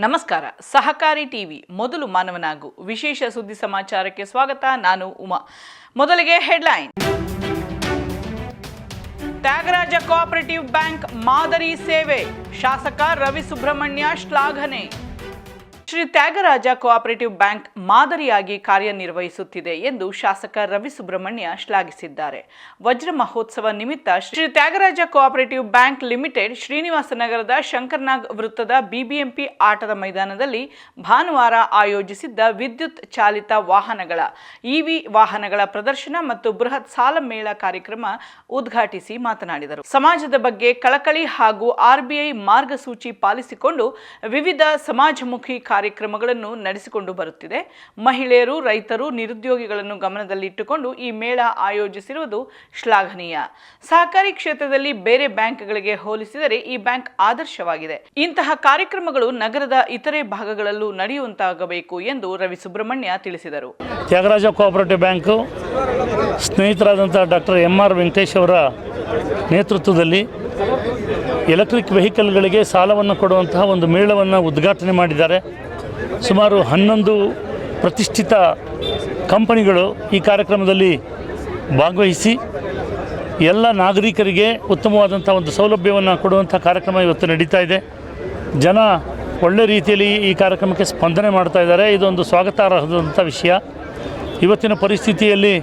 ನಮಸ್ಕಾರ. ಸಹಕಾರಿ ಟಿವಿ ಮೊದಲು ಮಾನವನಾಗು. ವಿಶೇಷ ಸುದ್ದಿ ಸಮಾಚಾರಕ್ಕೆ ಸ್ವಾಗತ. ನಾನು ಉಮಾ. ಮೊದಲಿಗೆ ಹೆಡ್ಲೈನ್. ತ್ಯಾಗರಾಜ ಕೋಆಪರೇಟಿವ್ ಬ್ಯಾಂಕ್ ಮಾದರಿ ಸೇವೆ. ಶಾಸಕ ರವಿ ಸುಬ್ರಹ್ಮಣ್ಯ ಶ್ಲಾಘನೆ. ಶ್ರೀ ತ್ಯಾಗರಾಜ ಕೋಆಪರೇಟಿವ್ ಬ್ಯಾಂಕ್ ಮಾದರಿಯಾಗಿ ಕಾರ್ಯನಿರ್ವಹಿಸುತ್ತಿದೆ ಎಂದು ಶಾಸಕ ರವಿ ಸುಬ್ರಹ್ಮಣ್ಯ ಶ್ಲಾಘಿಸಿದ್ದಾರೆ. ವಜ್ರ ಮಹೋತ್ಸವ ನಿಮಿತ್ತ Shri Tyagaraja cooperative bank limited Srinivasa ನಗರದ ಶಂಕರ್ನಾಗ್ ವೃತ್ತದ ಬಿಬಿಎಂಪಿ ಆಟದ ಮೈದಾನದಲ್ಲಿ ಭಾನುವಾರ ಆಯೋಜಿಸಿದ್ದ ವಿದ್ಯುತ್ ಚಾಲಿತ ವಾಹನಗಳ ಇವಿ ವಾಹನಗಳ ಪ್ರದರ್ಶನ ಮತ್ತು ಬೃಹತ್ ಸಾಲ ಮೇಳ ಕಾರ್ಯಕ್ರಮ ಉದ್ಘಾಟಿಸಿ ಮಾತನಾಡಿದರು. ಸಮಾಜದ ಬಗ್ಗೆ ಕಳಕಳಿ ಹಾಗೂ ಆರ್ಬಿಐ ಮಾರ್ಗಸೂಚಿ ಪಾಲಿಸಿಕೊಂಡು ವಿವಿಧ ಸಮಾಜಮುಖಿ ಕಾರ್ಯಕ್ರಮಗಳನ್ನು ನಡೆಸಿಕೊಂಡು ಬರುತ್ತಿದೆ. ಮಹಿಳೆಯರು, ರೈತರು, ನಿರುದ್ಯೋಗಿಗಳನ್ನು ಗಮನದಲ್ಲಿಟ್ಟುಕೊಂಡು ಈ ಮೇಳ ಆಯೋಜಿಸಿರುವುದು ಶ್ಲಾಘನೀಯ. ಸಹಕಾರಿ ಕ್ಷೇತ್ರದಲ್ಲಿ ಬೇರೆ ಬ್ಯಾಂಕ್ಗಳಿಗೆ ಹೋಲಿಸಿದರೆ ಈ ಬ್ಯಾಂಕ್ ಆದರ್ಶವಾಗಿದೆ. ಇಂತಹ ಕಾರ್ಯಕ್ರಮಗಳು ನಗರದ ಇತರೆ ಭಾಗಗಳಲ್ಲೂ ನಡೆಯುವಂತಾಗಬೇಕು ಎಂದು ರವಿ ಸುಬ್ರಹ್ಮಣ್ಯ ತಿಳಿಸಿದರು. ತ್ಯಾಗರಾಜ ಕೋಆಪರೇಟಿವ್ ಬ್ಯಾಂಕ್ ಸ್ನೇಹಿತರಾದಂತಹ ಡಾಕ್ಟರ್ ಎಂ ಆರ್ ವೆಂಕಟೇಶ್ ಅವರ ನೇತೃತ್ವದಲ್ಲಿ ಎಲೆಕ್ಟ್ರಿಕ್ ವೆಹಿಕಲ್ಗಳಿಗೆ ಸಾಲವನ್ನು ಕೊಡುವಂತಹ ಒಂದು ಮೇಳವನ್ನು ಉದ್ಘಾಟನೆ ಮಾಡಿದ್ದಾರೆ. ಸುಮಾರು ಹನ್ನೊಂದು ಪ್ರತಿಷ್ಠಿತ ಕಂಪನಿಗಳು ಈ ಕಾರ್ಯಕ್ರಮದಲ್ಲಿ ಭಾಗವಹಿಸಿ ಎಲ್ಲ ನಾಗರಿಕರಿಗೆ ಉತ್ತಮವಾದಂಥ ಒಂದು ಸೌಲಭ್ಯವನ್ನು ಕೊಡುವಂಥ ಕಾರ್ಯಕ್ರಮ ಇವತ್ತು ನಡೀತಾ ಇದೆ. ಜನ ಒಳ್ಳೆ ರೀತಿಯಲ್ಲಿ ಈ ಕಾರ್ಯಕ್ರಮಕ್ಕೆ ಸ್ಪಂದನೆ ಮಾಡ್ತಾ ಇದ್ದಾರೆ. ಇದೊಂದು ಸ್ವಾಗತಾರ್ಹದಂಥ ವಿಷಯ. ಇವತ್ತಿನ ಪರಿಸ್ಥಿತಿಯಲ್ಲಿ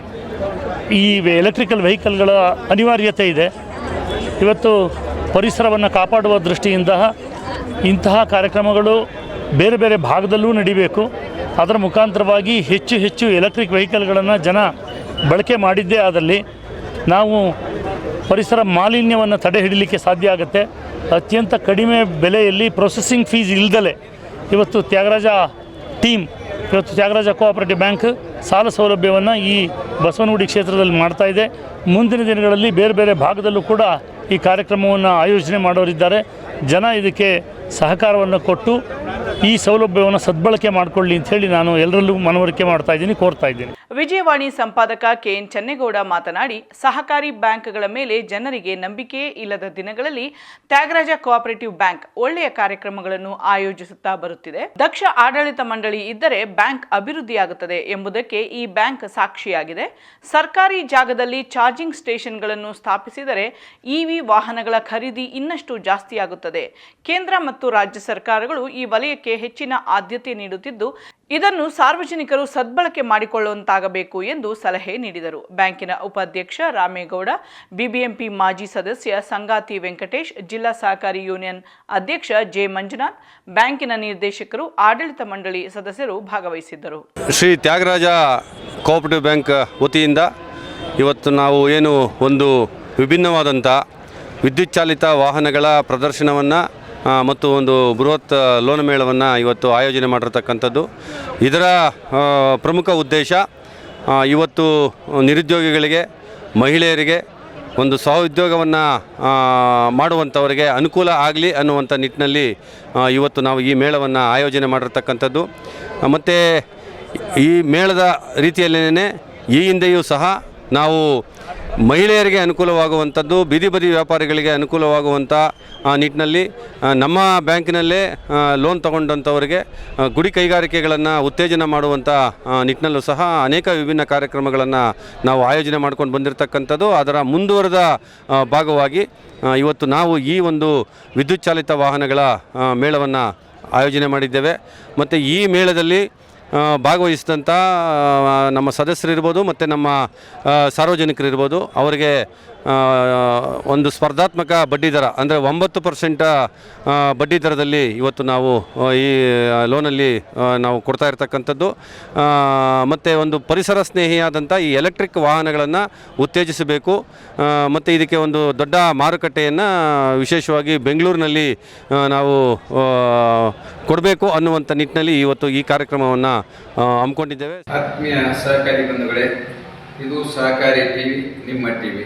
ಈ ಎಲೆಕ್ಟ್ರಿಕಲ್ ವೆಹಿಕಲ್ಗಳ ಅನಿವಾರ್ಯತೆ ಇದೆ. ಇವತ್ತು ಪರಿಸರವನ್ನು ಕಾಪಾಡುವ ದೃಷ್ಟಿಯಿಂದ ಇಂತಹ ಕಾರ್ಯಕ್ರಮಗಳು ಬೇರೆ ಬೇರೆ ಭಾಗದಲ್ಲೂ ನಡಿಬೇಕು. ಅದರ ಮುಖಾಂತರವಾಗಿ ಹೆಚ್ಚು ಹೆಚ್ಚು ಎಲೆಕ್ಟ್ರಿಕ್ ವೆಹಿಕಲ್ಗಳನ್ನು ಜನ ಬಳಕೆ ಮಾಡಿದ್ದೇ ಆದಲ್ಲಿ ನಾವು ಪರಿಸರ ಮಾಲಿನ್ಯವನ್ನು ತಡೆ ಹಿಡಲಿಕ್ಕೆ ಸಾಧ್ಯ ಆಗುತ್ತೆ. ಅತ್ಯಂತ ಕಡಿಮೆ ಬೆಲೆಯಲ್ಲಿ ಪ್ರೊಸೆಸಿಂಗ್ ಫೀಸ್ ಇಲ್ದಲೆ ಇವತ್ತು ತ್ಯಾಗರಾಜ ಟೀಮ್ ಇವತ್ತು ತ್ಯಾಗರಾಜ ಕೋಆಪರೇಟಿವ್ ಬ್ಯಾಂಕ್ ಸಾಲ ಸೌಲಭ್ಯವನ್ನು ಈ ಬಸವನಗುಡಿ ಕ್ಷೇತ್ರದಲ್ಲಿ ಮಾಡ್ತಾ ಇದೆ. ಮುಂದಿನ ದಿನಗಳಲ್ಲಿ ಬೇರೆ ಬೇರೆ ಭಾಗದಲ್ಲೂ ಕೂಡ ಈ ಕಾರ್ಯಕ್ರಮವನ್ನು ಆಯೋಜನೆ ಮಾಡೋರಿದ್ದಾರೆ. ಜನ ಇದಕ್ಕೆ ಸಹಕಾರವನ್ನು ಕೊಟ್ಟು ಈ ಸೌಲಭ್ಯವನ್ನು ಸದ್ಬಳಕೆ ಮಾಡಿಕೊಳ್ಳಿ ಹೇಳಿ ನಾನು ಎಲ್ಲರಲ್ಲೂ ಮನವರಿಕೆ ಮಾಡ್ತಾ ಇದ್ದೀನಿ, ಕೋರ್ತಾ ಇದ್ದೀನಿ. ವಿಜಯವಾಣಿ ಸಂಪಾದಕ ಕೆಎನ್ ಚೆನ್ನೇಗೌಡ ಮಾತನಾಡಿ, ಸಹಕಾರಿ ಬ್ಯಾಂಕ್ಗಳ ಮೇಲೆ ಜನರಿಗೆ ನಂಬಿಕೆ ಇಲ್ಲದ ದಿನಗಳಲ್ಲಿ ತ್ಯಾಗರಾಜ ಕೋಆಪರೇಟಿವ್ ಬ್ಯಾಂಕ್ ಒಳ್ಳೆಯ ಕಾರ್ಯಕ್ರಮಗಳನ್ನು ಆಯೋಜಿಸುತ್ತಾ ಬರುತ್ತಿದೆ. ದಕ್ಷ ಆಡಳಿತ ಮಂಡಳಿ ಇದ್ದರೆ ಬ್ಯಾಂಕ್ ಅಭಿವೃದ್ಧಿಯಾಗುತ್ತದೆ ಎಂಬುದಕ್ಕೆ ಈ ಬ್ಯಾಂಕ್ ಸಾಕ್ಷಿಯಾಗಿದೆ. ಸರ್ಕಾರಿ ಜಾಗದಲ್ಲಿ ಚಾರ್ಜಿಂಗ್ ಸ್ಟೇಷನ್ಗಳನ್ನು ಸ್ಥಾಪಿಸಿದರೆ ಇವಿ ವಾಹನಗಳ ಖರೀದಿ ಇನ್ನಷ್ಟು ಜಾಸ್ತಿಯಾಗುತ್ತದೆ. ಕೇಂದ್ರ ಮತ್ತು ರಾಜ್ಯ ಸರ್ಕಾರಗಳು ಈ ವಲಯಕ್ಕೆ ಹೆಚ್ಚಿನ ಆದ್ಯತೆ ನೀಡುತ್ತಿದ್ದು, ಇದನ್ನು ಸಾರ್ವಜನಿಕರು ಸದ್ಬಳಕೆ ಮಾಡಿಕೊಳ್ಳುವಂತಾಗಬೇಕು ಎಂದು ಸಲಹೆ ನೀಡಿದರು. ಬ್ಯಾಂಕಿನ ಉಪಾಧ್ಯಕ್ಷ ರಾಮೇಗೌಡ, ಬಿಬಿಎಂಪಿ ಮಾಜಿ ಸದಸ್ಯ ಸಂಗಾತಿ ವೆಂಕಟೇಶ್, ಜಿಲ್ಲಾ ಸಹಕಾರಿ ಯೂನಿಯನ್ ಅಧ್ಯಕ್ಷ ಜೆ ಮಂಜುನಾಥ್, ಬ್ಯಾಂಕಿನ ನಿರ್ದೇಶಕರು, ಆಡಳಿತ ಮಂಡಳಿ ಸದಸ್ಯರು ಭಾಗವಹಿಸಿದ್ದರು. ಶ್ರೀ ತ್ಯಾಗರಾಜ ಕೋಆಪರೇಟಿವ್ ಬ್ಯಾಂಕ್ ವತಿಯಿಂದ ಇವತ್ತು ನಾವು ಏನು ಒಂದು ವಿಭಿನ್ನವಾದಂಥ ವಿದ್ಯುತ್ ಚಾಲಿತ ವಾಹನಗಳ ಪ್ರದರ್ಶನವನ್ನು ಮತ್ತು ಒಂದು ಬೃಹತ್ ಲೋನ ಮೇಳವನ್ನು ಇವತ್ತು ಆಯೋಜನೆ ಮಾಡಿರ್ತಕ್ಕಂಥದ್ದು. ಇದರ ಪ್ರಮುಖ ಉದ್ದೇಶ ಇವತ್ತು ನಿರುದ್ಯೋಗಿಗಳಿಗೆ, ಮಹಿಳೆಯರಿಗೆ ಒಂದು ಸ್ವಉದ್ಯೋಗವನ್ನು ಮಾಡುವಂಥವರಿಗೆ ಅನುಕೂಲ ಆಗಲಿ ಅನ್ನುವಂಥ ನಿಟ್ಟಿನಲ್ಲಿ ಇವತ್ತು ನಾವು ಈ ಮೇಳವನ್ನು ಆಯೋಜನೆ ಮಾಡಿರ್ತಕ್ಕಂಥದ್ದು. ಮತ್ತು ಈ ಮೇಳದ ರೀತಿಯಲ್ಲೇ ಈ ಹಿಂದೆಯೂ ಸಹ ನಾವು ಮಹಿಳೆಯರಿಗೆ ಅನುಕೂಲವಾಗುವಂಥದ್ದು, ಬೀದಿ ಬದಿ ವ್ಯಾಪಾರಿಗಳಿಗೆ ಅನುಕೂಲವಾಗುವಂಥ ನಿಟ್ಟಿನಲ್ಲಿ ನಮ್ಮ ಬ್ಯಾಂಕಿನಲ್ಲೇ ಲೋನ್ ತಗೊಂಡಂಥವರಿಗೆ ಗುಡಿ ಕೈಗಾರಿಕೆಗಳನ್ನು ಉತ್ತೇಜನ ಮಾಡುವಂಥ ನಿಟ್ಟಿನಲ್ಲೂ ಸಹ ಅನೇಕ ವಿಭಿನ್ನ ಕಾರ್ಯಕ್ರಮಗಳನ್ನು ನಾವು ಆಯೋಜನೆ ಮಾಡ್ಕೊಂಡು ಬಂದಿರತಕ್ಕಂಥದ್ದು. ಅದರ ಮುಂದುವರೆದ ಭಾಗವಾಗಿ ಇವತ್ತು ನಾವು ಈ ಒಂದು ವಿದ್ಯುತ್ ಚಾಲಿತ ವಾಹನಗಳ ಮೇಳವನ್ನು ಆಯೋಜನೆ ಮಾಡಿದ್ದೇವೆ. ಮತ್ತು ಈ ಮೇಳದಲ್ಲಿ ಭಾಗವಹಿಸಿದಂಥ ನಮ್ಮ ಸದಸ್ಯರಿರ್ಬೋದು ಮತ್ತು ನಮ್ಮ ಸಾರ್ವಜನಿಕರಿರ್ಬೋದು ಅವರಿಗೆ ಒಂದು ಸ್ಪರ್ಧಾತ್ಮಕ ಬಡ್ಡಿದರ ಅಂದರೆ ಒಂಬತ್ತು ಪರ್ಸೆಂಟ ಬಡ್ಡಿ ದರದಲ್ಲಿ ಇವತ್ತು ನಾವು ಈ ಲೋನಲ್ಲಿ ನಾವು ಕೊಡ್ತಾ ಇರತಕ್ಕಂಥದ್ದು. ಮತ್ತು ಒಂದು ಪರಿಸರ ಸ್ನೇಹಿಯಾದಂಥ ಈ ಎಲೆಕ್ಟ್ರಿಕ್ ವಾಹನಗಳನ್ನು ಉತ್ತೇಜಿಸಬೇಕು. ಮತ್ತು ಇದಕ್ಕೆ ಒಂದು ದೊಡ್ಡ ಮಾರುಕಟ್ಟೆಯನ್ನು ವಿಶೇಷವಾಗಿ ಬೆಂಗಳೂರಿನಲ್ಲಿ ನಾವು ಕೊಡಬೇಕು ಅನ್ನುವಂಥ ನಿಟ್ಟಿನಲ್ಲಿ ಇವತ್ತು ಈ ಕಾರ್ಯಕ್ರಮವನ್ನು ಹಮ್ಮಿಕೊಂಡಿದ್ದೇವೆ. ಆತ್ಮೀಯ ಸಹಕಾರಿ ಬಂಧುಗಳೇ, ಇದು ಸಹಕಾರಿ ಟಿವಿ, ನಿಮ್ಮ ಟಿವಿ.